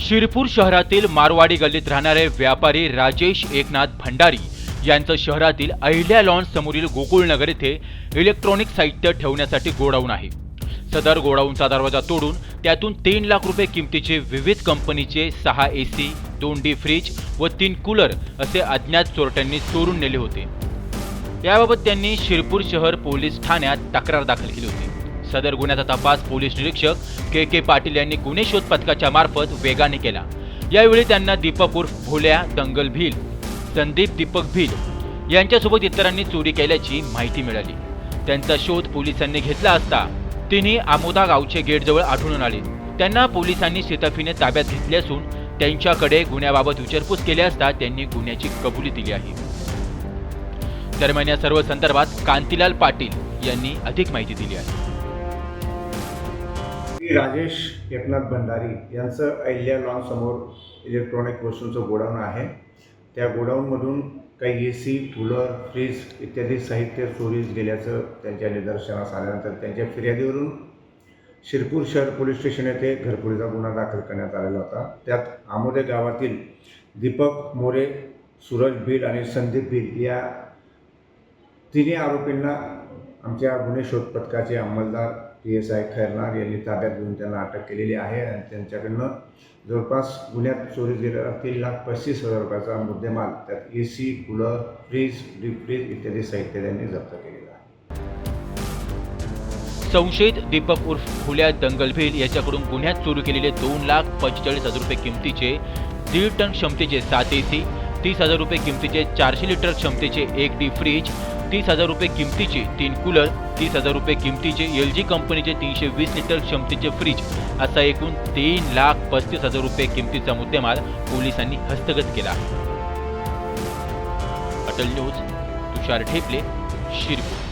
शिरपूर शहरातील मारवाडी गल्लीत राहणारे व्यापारी राजेश एकनाथ भंडारी यांचं शहरातील अहिल्या लॉन्स समोरील गोकुळनगर येथे इलेक्ट्रॉनिक साहित्य ठेवण्यासाठी गोडाऊन आहे. सदर गोडाऊनचा दरवाजा तोडून त्यातून तीन लाख रुपये किमतीचे विविध कंपनीचे सहा ए सी दोन डी फ्रीज व तीन कूलर असे अज्ञात चोरट्यांनी चोरून नेले होते. याबाबत त्यांनी शिरपूर शहर पोलीस ठाण्यात तक्रार दाखल केली होती. सदर गुन्ह्याचा तपास पोलीस निरीक्षक के के पाटील यांनी गुन्हे शोध पथकाच्या मार्फत वेगाने केला. यावेळी त्यांना दीपक उर्फ भोल्या दंगल भील संदीप दीपक भील यांच्यासोबत इतरांनी चोरी केल्याची माहिती मिळाली. त्यांचा शोध पोलिसांनी घेतला असता तिन्ही आमोदा गावचे गेटजवळ आढळून आले. त्यांना पोलिसांनी सीताफीने ताब्यात घेतले असून त्यांच्याकडे गुन्ह्याबाबत विचारपूस केली असता त्यांनी गुन्ह्याची कबुली दिली आहे. दरम्यान या सर्व संदर्भात कांतीलाल पाटील यांनी अधिक माहिती दिली आहे. मी राजेश एकनाथ भंडारी यांचं अहिल्या लॉन समोर इलेक्ट्रॉनिक वस्तूंचं गोडाऊन आहे. त्या गोडाऊनमधून काही ए सी कूलर फ्रीज इत्यादी साहित्य चोरीस गेल्याचं त्यांच्या निदर्शनास आल्यानंतर त्यांच्या फिर्यादीवरून शिरपूर शहर पोलीस स्टेशन येथे घरपुरीचा गुन्हा दाखल करण्यात आलेला होता. त्यात आमोदे गावातील दीपक मोरे सूरज भील आणि संदीप भील या तिन्ही आरोपींना आमच्या गुन्हे शोध पथकाचे अंमलदार पी एस आय खैरनार यांनी ताब्यात घेऊन त्यांना अटक केलेली आहे आणि त्यांच्याकडनं जवळपास गुन्ह्यात चोरी गेलेला तीन लाख पस्तीस हजार रुपयाचा मुद्देमाल त्यात A C cooler fridge deep freeze इत्यादी साहित्य त्यांनी जप्त केलेलं आहे. संशयित दीपक उर्फ फुल्या दंगलभील याच्याकडून गुन्ह्यात चोरी केलेले दोन लाख पंचेचाळीस हजार रुपये किमतीचे दीड टन क्षमतेचे सात ए सी तीस हजार रुपये किमतीचे चारशे लिटर क्षमतेचे एक डी फ्रीज तीस हजार रुपये किमतीचे तीन कूलर तीस हजार रुपये किमतीचे एल जी कंपनीचे तीनशे वीस लिटर क्षमतेचे फ्रीज असा एकूण तीन लाख पस्तीस हजार रुपये किमतीचा मुद्देमाल पोलिसांनी हस्तगत केला. अटल न्यूज तुषार ठेपले शिरपूर.